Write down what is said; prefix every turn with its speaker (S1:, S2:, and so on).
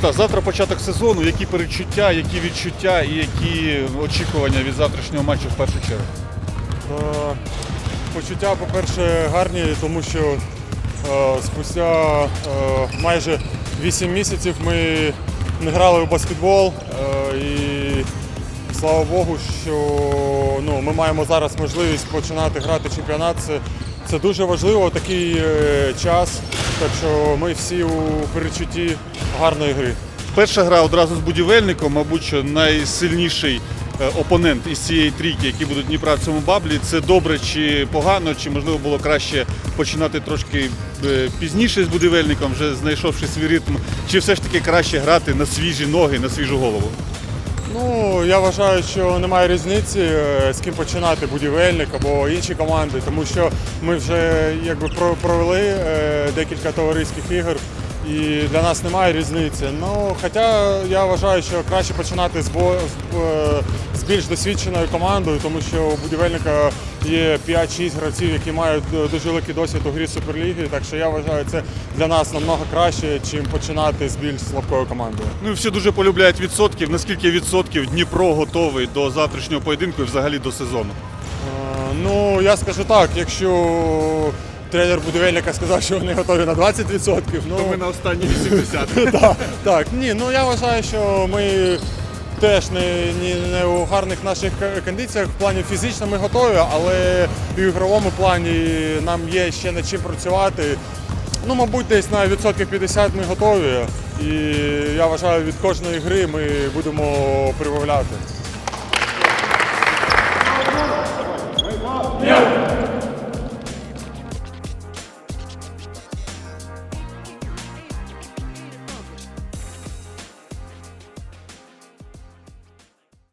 S1: Саш, завтра початок сезону. Які передчуття, які відчуття і які очікування від завтрашнього матчу в першу чергу?
S2: Е, Почуття, по-перше, гарні, тому що е, спустя е, майже 8 місяців ми не грали у баскетбол. І слава Богу, що ну, ми маємо зараз можливість починати грати чемпіонат. Це, це дуже важливо в такий е, час. Так що ми всі у передчутті гарної гри.
S1: Перша гра одразу з будівельником, мабуть, що найсильніший е, опонент із цієї трійки, які будуть Дніпра в цьому баблі. Це добре чи погано, чи можливо було краще починати трошки е, пізніше з будівельником, вже знайшовши свій ритм, чи все ж таки краще грати на свіжі ноги, на свіжу голову?
S2: Ну, я вважаю, що немає різниці, е, з ким починати будівельник або інші команди, тому що ми вже якби про- провели е, декілька товариських ігор. І для нас немає різниці. Ну, хоча я вважаю, що краще починати з, бо- з, е, більш досвідченою командою, тому що у будівельника є 5-6 гравців, які мають дуже великий досвід у грі Суперліги. Так що я вважаю, це для нас намного краще, чим починати з більш слабкою командою.
S1: Ну і всі дуже полюбляють відсотків. Наскільки відсотків Дніпро готовий до завтрашнього поєдинку і взагалі до сезону?
S2: Е, Ну, я скажу так, якщо тренер будівельника сказав, що вони готові на 20%, ну
S1: на останні 80.
S2: так, так, ні, ну я вважаю, що ми теж не, не, не у гарних наших кондиціях. В плані фізично ми готові, але і в ігровому плані нам є ще над чим працювати. Ну, мабуть, десь на відсотків 50 ми готові. І я вважаю, від кожної гри ми будемо прибавляти.